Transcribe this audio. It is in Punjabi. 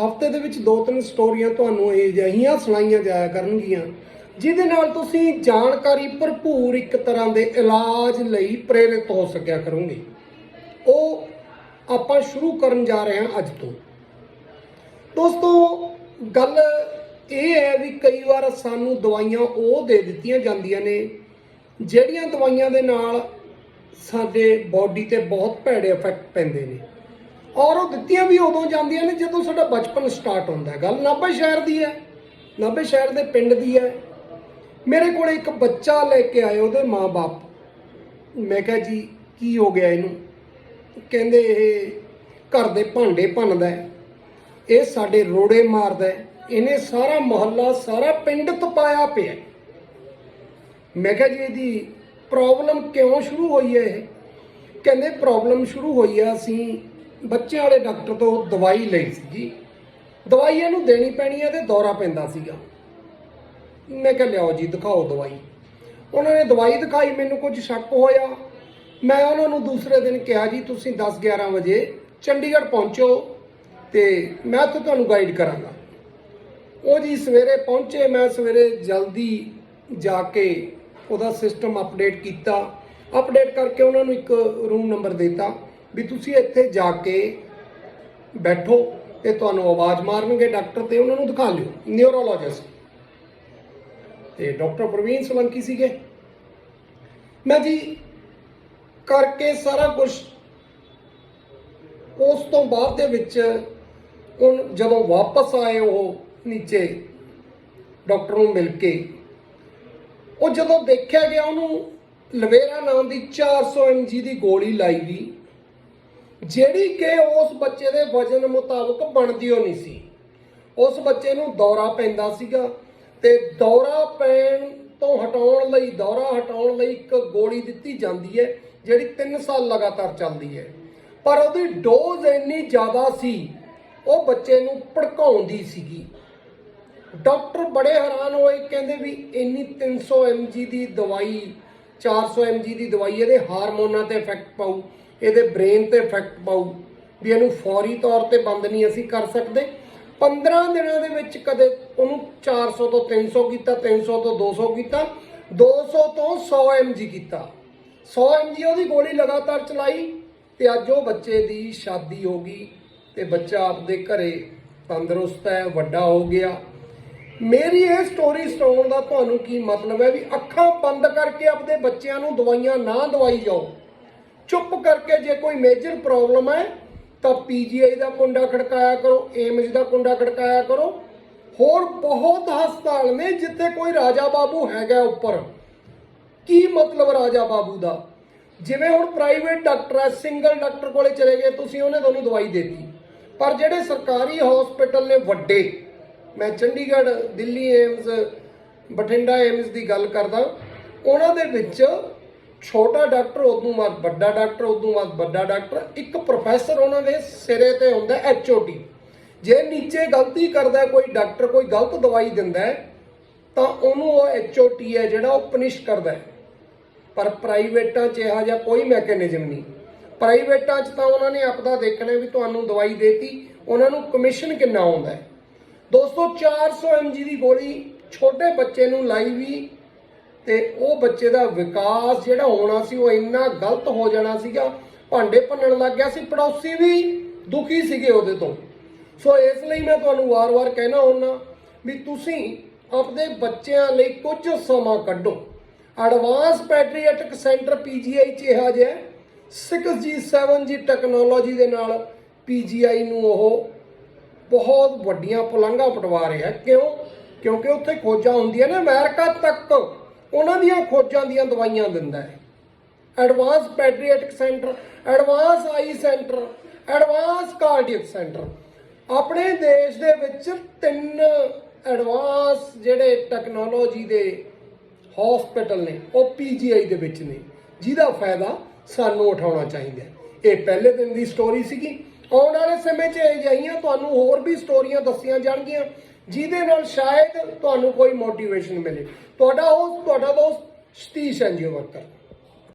ਹਫ਼ਤੇ ਦੇ ਵਿੱਚ ਦੋ ਤਿੰਨ ਸਟੋਰੀਆਂ ਤੁਹਾਨੂੰ ਇਹ ਜਿਹੀਆਂ ਸੁਣਾਈਆਂ ਜਾਇਆ ਕਰਨਗੀਆਂ, ਜਿਹਦੇ ਨਾਲ ਤੁਸੀਂ ਜਾਣਕਾਰੀ ਭਰਪੂਰ ਇੱਕ ਤਰ੍ਹਾਂ ਦੇ ਇਲਾਜ ਲਈ ਪ੍ਰੇਰਿਤ ਹੋ ਸਕਿਆ ਕਰੋਗੇ। ਉਹ ਆਪਾਂ ਸ਼ੁਰੂ ਕਰਨ ਜਾ ਰਹੇ ਹਾਂ ਅੱਜ ਤੋਂ। ਦੋਸਤੋ, ਗੱਲ ਇਹ ਹੈ ਵੀ ਕਈ ਵਾਰ ਸਾਨੂੰ ਦਵਾਈਆਂ ਉਹ ਦੇ ਦਿੱਤੀਆਂ ਜਾਂਦੀਆਂ ਨੇ, ਜਿਹੜੀਆਂ ਦਵਾਈਆਂ ਦੇ ਨਾਲ ਸਾਡੇ ਬਾਡੀ ਤੇ ਬਹੁਤ ਭੈੜੇ ਇਫੈਕਟ ਪੈਂਦੇ ਨੇ। ਔਰ ਉਹ ਦਿੱਤੀਆਂ ਵੀ ਉਦੋਂ ਜਾਂਦੀਆਂ ਨੇ ਜਦੋਂ ਸਾਡਾ ਬਚਪਨ ਸਟਾਰਟ ਹੁੰਦਾ ਗੱਲ ਨਾਭਾ ਸ਼ਹਿਰ ਦੀ ਹੈ। ਨਾਭੇ ਸ਼ਹਿਰ ਦੇ ਪਿੰਡ ਦੀ ਹੈ। ਮੇਰੇ ਕੋਲ ਇੱਕ ਬੱਚਾ ਲੈ ਕੇ ਆਏ ਉਹਦੇ ਮਾਪੇ ਮੈਂ ਕਿਹਾ ਜੀ, ਕੀ ਹੋ ਗਿਆ ਇਹਨੂੰ? ਕਹਿੰਦੇ ਇਹ ਘਰ ਦੇ ਭਾਂਡੇ ਭੰਨਦਾ ਹੈ। ਇਹ ਸਾਡੇ ਰੋੜੇ ਮਾਰਦਾ ਹੈ। ਇਹਨੇ ਸਾਰਾ ਮੁਹੱਲਾ, ਸਾਰਾ ਪਿੰਡ ਤਪਾਇਆ ਪਿਆ ਮੈਂ ਕਿਹਾ ਜੀ, ਇਹਦੀ ਪ੍ਰੋਬਲਮ ਕਿਉਂ ਸ਼ੁਰੂ ਹੋਈ ਹੈ ਇਹ? ਕਹਿੰਦੇ ਪ੍ਰੋਬਲਮ ਸ਼ੁਰੂ ਹੋਈ ਆ, ਅਸੀਂ ਬੱਚਿਆਂ ਵਾਲੇ ਡਾਕਟਰ ਤੋਂ ਦਵਾਈ ਲਈ ਸੀਗੀ। ਦਵਾਈ ਇਹਨੂੰ ਦੇਣੀ ਪੈਣੀ ਹੈ ਤੇ ਦੌਰਾ ਪੈਂਦਾ ਸੀਗਾ। ਮੈਂ ਕਿਹਾ, ਲਿਆਓ ਜੀ, ਦਿਖਾਓ ਦਵਾਈ। ਉਹਨਾਂ ਨੇ ਦਵਾਈ ਦਿਖਾਈ, ਮੈਨੂੰ ਕੁਝ ਸ਼ੱਕ ਹੋਇਆ। ਮੈਂ ਉਹਨਾਂ ਨੂੰ ਦੂਸਰੇ ਦਿਨ ਕਿਹਾ, ਜੀ, ਤੁਸੀਂ 10 11 ਵਜੇ ਚੰਡੀਗੜ੍ਹ ਪਹੁੰਚੋ ਤੇ ਮੈਂ ਉੱਥੇ ਤੁਹਾਨੂੰ ਗਾਈਡ ਕਰਾਂਗਾ। ਉਹ ਜੀ ਸਵੇਰੇ ਪਹੁੰਚੇ, ਮੈਂ ਸਵੇਰੇ ਜਲਦੀ ਜਾ ਕੇ ਉਹਦਾ ਸਿਸਟਮ ਅਪਡੇਟ ਕੀਤਾ। ਅਪਡੇਟ ਕਰਕੇ ਉਹਨਾਂ ਨੂੰ ਇੱਕ ਰੂਮ ਨੰਬਰ ਦਿੱਤਾ। ਵੀ ਤੁਸੀਂ ਇੱਥੇ ਜਾ ਕੇ ਬੈਠੋ ਤੇ ਤੁਹਾਨੂੰ ਆਵਾਜ਼ ਮਾਰਨਗੇ ਡਾਕਟਰ ਤੇ ਉਹਨਾਂ ਨੂੰ ਦਿਖਾ ਲਿਓ ਨਿਊਰੋਲੋਜਿਸਟ ਤੇ ਡਾਕਟਰ ਪ੍ਰਵੀਨ ਸੋਲੰਕੀ ਸੀਗੇ। ਮੈਂ ਜੀ ਕਰਕੇ ਸਾਰਾ ਕੁਝ ਉਸ ਤੋਂ ਬਾਅਦ ਦੇ ਵਿੱਚ ਉਹ ਜਦੋਂ ਵਾਪਸ ਆਏ ਉਹ ਨੀਚੇ ਡਾਕਟਰ ਨੂੰ ਮਿਲ ਕੇ, ਉਹ ਜਦੋਂ ਦੇਖਿਆ ਗਿਆ ਉਹਨੂੰ ਲਵੇਰਾ ਨਾਮ ਦੀ 400 mg ਦੀ ਗੋਲੀ ਲਾਈ ਗਈ। ਜਿਹੜੀ ਕਿ ਉਸ ਬੱਚੇ ਦੇ ਵਜਨ ਮੁਤਾਬਕ ਬਣਦੀ ਹੋ ਨਹੀਂ ਸੀ। ਉਸ ਬੱਚੇ ਨੂੰ ਦੌਰਾ ਪੈਂਦਾ ਸੀਗਾ ਤੇ ਦੌਰਾ ਪੈਣ ਤੋਂ ਹਟਾਉਣ ਲਈ, ਦੌਰਾ ਹਟਾਉਣ ਲਈ ਇੱਕ ਗੋਲੀ ਦਿੱਤੀ ਜਾਂਦੀ ਹੈ, ਜਿਹੜੀ 3 ਸਾਲ ਲਗਾਤਾਰ ਚੱਲਦੀ ਹੈ। ਪਰ ਉਹਦੀ ਡੋਜ਼ ਇੰਨੀ ਜ਼ਿਆਦਾ ਸੀ, ਉਹ ਬੱਚੇ ਨੂੰ ਭੜਕਾਉਂਦੀ ਸੀਗੀ। ਡਾਕਟਰ ਬੜੇ ਹੈਰਾਨ ਹੋਏ, ਕਹਿੰਦੇ ਵੀ ਇੰਨੀ 300 mg ਦੀ ਦਵਾਈ 400 mg ਦੀ ਦਵਾਈ, ਇਹਦੇ ਹਾਰਮੋਨਾਂ ਤੇ ਇਫੈਕਟ ਪਾਉ ਇਹਦੇ ਬ੍ਰੇਨ ਤੇ ਇਫੈਕਟ ਪਾਊ। ਵੀ ਇਹਨੂੰ ਫੌਰੀ ਤੌਰ ਤੇ ਬੰਦ ਨਹੀਂ ਅਸੀਂ ਕਰ ਸਕਦੇ। 15 ਦਿਨਾਂ ਦੇ ਵਿੱਚ ਕਦੇ ਉਹਨੂੰ 400 ਤੋਂ 300 ਕੀਤਾ 300 ਤੋਂ 200 ਕੀਤਾ 200 ਤੋਂ 100 mg ਕੀਤਾ। 100 mg ਉਹਦੀ ਗੋਲੀ ਲਗਾਤਾਰ ਚਲਾਈ ਤੇ ਅੱਜ ਉਹ ਬੱਚੇ ਦੀ ਸ਼ਾਦੀ ਹੋ ਗਈ ਤੇ ਬੱਚਾ ਆਪਦੇ ਘਰੇ ਤੰਦਰੁਸਤ ਹੈ, ਵੱਡਾ ਹੋ ਗਿਆ। ਮੇਰੀ ਇਹ ਸਟੋਰੀ ਸੁਣਾਉਣ ਦਾ ਤੁਹਾਨੂੰ ਕੀ ਮਤਲਬ ਹੈ ਵੀ ਅੱਖਾਂ ਬੰਦ ਕਰਕੇ ਆਪਦੇ ਬੱਚਿਆਂ ਨੂੰ ਦਵਾਈਆਂ ਨਾ ਦਵਾਈ ਜਾਓ। ਚੁੱਪ ਕਰਕੇ ਜੇ ਕੋਈ ਮੇਜਰ ਪ੍ਰੋਬਲਮ ਹੈ, ਤਾਂ ਪੀਜੀਆਈ ਦਾ ਕੁੰਡਾ ਖੜਕਾਇਆ ਕਰੋ ਏਮਜ ਦਾ ਕੁੰਡਾ ਖੜਕਾਇਆ ਕਰੋ। ਹੋਰ ਬਹੁਤ ਹਸਪਤਾਲ ਨੇ ਜਿੱਥੇ ਕੋਈ ਰਾਜਾ ਬਾਬੂ ਹੈਗਾ ਉੱਪਰ। ਕੀ ਮਤਲਬ ਰਾਜਾ ਬਾਬੂ ਦਾ? ਜਿਵੇਂ ਹੁਣ ਪ੍ਰਾਈਵੇਟ ਡਾਕਟਰ ਹੈ ਸਿੰਗਲ ਡਾਕਟਰ ਕੋਲੇ ਚਲੇ ਗਏ, ਤੁਸੀਂ ਉਹਨੇ ਤੁਹਾਨੂੰ ਦਵਾਈ ਦੇਤੀ। ਪਰ ਜਿਹੜੇ ਸਰਕਾਰੀ ਹਸਪੀਟਲ ਨੇ ਵੱਡੇ, ਮੈਂ ਚੰਡੀਗੜ੍ਹ, ਦਿੱਲੀ ਏਮਜ਼ ਬਠਿੰਡਾ ਏਮਜ਼ ਦੀ ਗੱਲ ਕਰਦਾ, ਉਹਨਾਂ ਦੇ ਵਿੱਚ ਛੋਟਾ ਡਾਕਟਰ ਉਦੋਂ ਬਾਅਦ, ਵੱਡਾ ਡਾਕਟਰ ਉਦੋਂ ਬਾਅਦ, ਵੱਡਾ ਡਾਕਟਰ, ਇੱਕ ਪ੍ਰੋਫੈਸਰ ਉਹਨਾਂ ਦੇ ਸਿਰੇ ਤੇ ਹੁੰਦਾ ਐਚਓਡੀ ਜੇ ਨੀਚੇ ਗਲਤੀ ਕਰਦਾ ਕੋਈ ਡਾਕਟਰ ਕੋਈ ਗਲਤ ਦਵਾਈ ਦਿੰਦਾ ਤਾਂ ਉਹਨੂੰ ਉਹ ਐਚਓਟੀ ਹੈ ਜਿਹੜਾ ਉਹ ਪਨਿਸ਼ ਕਰਦਾ ਪਰ ਪ੍ਰਾਈਵੇਟਾਂ 'ਚ ਇਹੋ ਜਿਹਾ ਕੋਈ ਮੈਕੈਨਿਜ਼ਮ ਨਹੀਂ। ਪ੍ਰਾਈਵੇਟਾਂ 'ਚ ਤਾਂ ਉਹਨਾਂ ਨੇ ਆਪਦਾ ਦੇਖਣਾ ਵੀ ਤੁਹਾਨੂੰ ਦਵਾਈ ਦੇਤੀ, ਉਹਨਾਂ ਨੂੰ ਕਮਿਸ਼ਨ ਕਿੰਨਾ ਆਉਂਦਾ ਹੈ। ਦੋਸਤੋ 400 mg ਦੀ ਗੋਲੀ ਛੋਟੇ ਬੱਚੇ ਨੂੰ ਲਾਈ ਵੀ ਤੇ ਉਹ ਬੱਚੇ ਦਾ ਵਿਕਾਸ ਜਿਹੜਾ ਹੋਣਾ ਸੀ ਉਹ ਇੰਨਾ ਗਲਤ ਹੋ ਜਾਣਾ ਸੀਗਾ, ਭਾਂਡੇ ਭੰਨਣ ਲੱਗ ਗਿਆ ਸੀ, ਪੜੋਸੀ ਵੀ ਦੁਖੀ ਸੀਗੇ ਉਹਦੇ ਤੋਂ। ਸੋ ਇਸ ਲਈ ਮੈਂ ਤੁਹਾਨੂੰ ਵਾਰ-ਵਾਰ ਕਹਿਣਾ ਹੁੰਦਾ ਵੀ ਤੁਸੀਂ ਆਪਣੇ ਬੱਚਿਆਂ ਲਈ ਕੁਝ ਸਮਾਂ ਕੱਢੋ। ਐਡਵਾਂਸ ਪੈਟਰੀਅਟਿਕ ਸੈਂਟਰ ਪੀਜੀਆਈ ਚ ਇਹ ਜਿਹਾ 6G 7G ਟੈਕਨੋਲੋਜੀ ਦੇ ਨਾਲ ਪੀਜੀਆਈ ਨੂੰ ਉਹ ਬਹੁਤ ਵੱਡੀਆਂ ਪਲੰਘਾਂ ਪਟਵਾ ਰਿਹਾ ਕਿਉਂ? ਕਿਉਂਕਿ ਉੱਥੇ ਖੋਜਾਂ ਹੁੰਦੀਆਂ ਨੇ ਅਮਰੀਕਾ ਤੱਕ। ਉਹਨਾਂ ਦੀਆਂ ਖੋਜਾਂ ਦੀਆਂ ਦਵਾਈਆਂ ਦਿੰਦਾ ਹੈ। Advance paediatric centre advance eye centre advance cardiac centre ਆਪਣੇ ਦੇਸ਼ ਦੇ ਵਿੱਚ ਤਿੰਨ ਐਡਵਾਂਸ ਜਿਹੜੇ ਟੈਕਨੋਲੋਜੀ ਦੇ ਹਸਪੀਟਲ ਨੇ, ਉਹ ਪੀਜੀਆਈ ਦੇ ਵਿੱਚ ਨੇ। ਜਿਹਦਾ ਫਾਇਦਾ ਸਾਨੂੰ ਉਠਾਉਣਾ ਚਾਹੀਦਾ ਇਹ ਪਹਿਲੇ ਦਿਨ ਦੀ ਸਟੋਰੀ ਸੀਗੀ। ਆਉਣ ਵਾਲੇ ਸਮੇਂ 'ਚ ਅਜਿਹੀਆਂ ਤੁਹਾਨੂੰ ਹੋਰ ਵੀ ਸਟੋਰੀਆਂ ਦੱਸੀਆਂ ਜਾਣਗੀਆਂ। ਜਿਹਦੇ ਨਾਲ ਸ਼ਾਇਦ ਤੁਹਾਨੂੰ ਕੋਈ ਮੋਟੀਵੇਸ਼ਨ ਮਿਲੇ। ਤੁਹਾਡਾ ਉਹ ਤੁਹਾਡਾ ਦੋਸਤ ਸਤੀਸ਼ ਐਨਜੀਓ ਵਰਕਰ।